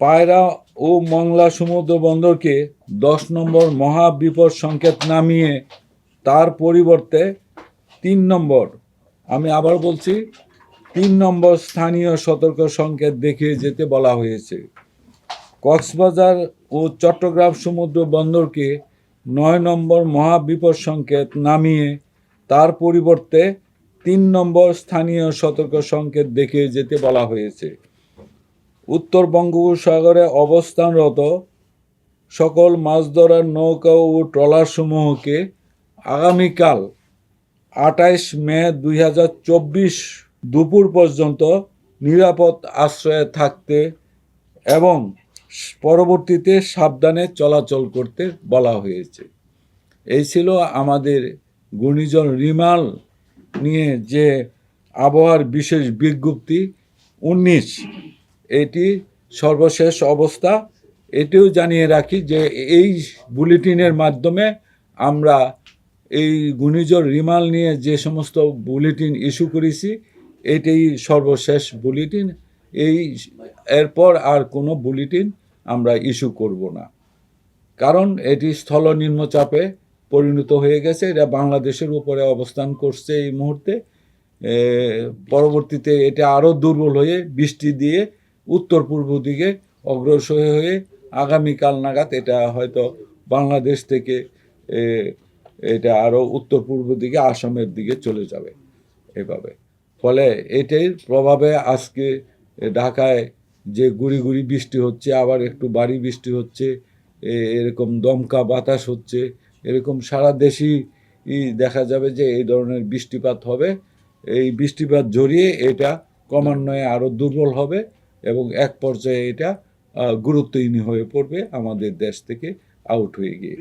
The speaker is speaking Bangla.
পায়রা ও মংলা সমুদ্র বন্দরকে দশ নম্বর মহা বিপদ সংকেত নামিয়ে তার পরিবর্তে তিন নম্বর, আমি আবার বলছি, তিন নম্বর স্থানীয় সতর্ক সংকেত দেখিয়ে যেতে বলা হয়েছে। কক্সবাজার ও চট্টগ্রাম সমুদ্র বন্দরকে নয় নম্বর মহাবিপদ সংকেত নামিয়ে তার পরিবর্তে তিন নম্বর স্থানীয় সতর্ক সংকেত দেখিয়ে যেতে বলা হয়েছে। উত্তর বঙ্গোপসাগরে অবস্থানরত সকল মাছ ধরার নৌকা ও ট্রলারসমূহকে আগামীকাল আঠাইশ মে দুই হাজার চব্বিশ দুপুর পর্যন্ত নিরাপদ আশ্রয়ে থাকতে এবং পরবর্তীতে সাবধানে চলাচল করতে বলা হয়েছে। এই ছিল আমাদের ঘূর্ণিঝড় রিমাল নিয়ে যে আবহাওয়ার বিশেষ বিজ্ঞপ্তি। উনিশ এটি সর্বশেষ অবস্থা। এটিও জানিয়ে রাখি যে এই বুলেটিনের মাধ্যমে আমরা এই ঘূর্ণিঝড় রিমাল নিয়ে যে সমস্ত বুলেটিন ইস্যু করেছি, এটাই সর্বশেষ বুলেটিন। এই এরপর আর কোনো বুলেটিন আমরা ইস্যু করব না। কারণ এটি স্থল নিম্নচাপে পরিণত হয়ে গেছে। এটা বাংলাদেশের উপরে অবস্থান করছে এই মুহূর্তে। পরবর্তীতে এটা আরও দুর্বল হয়ে বৃষ্টি দিয়ে উত্তর পূর্ব দিকে অগ্রসর হয়ে আগামীকাল নাগাদ এটা হয়তো বাংলাদেশ থেকে এটা আরও উত্তর পূর্ব দিকে, আসামের দিকে চলে যাবে এভাবে। ফলে এটির প্রভাবে আজকে ঢাকায় যে গুড়ি গুড়ি বৃষ্টি হচ্ছে, আবার একটু বাড়ি বৃষ্টি হচ্ছে এরকম দমকা বাতাস হচ্ছে, এরকম সারা দেশই দেখা যাবে যে এই ধরনের বৃষ্টিপাত হবে। এই বৃষ্টিপাত জড়িয়ে এটা ক্রমান্বয়ে আরও দুর্বল হবে। এবং এক পর্যায়ে এটা গুরুত্বহীন হয়ে পড়বে আমাদের দেশ থেকে আউট হয়ে গিয়ে।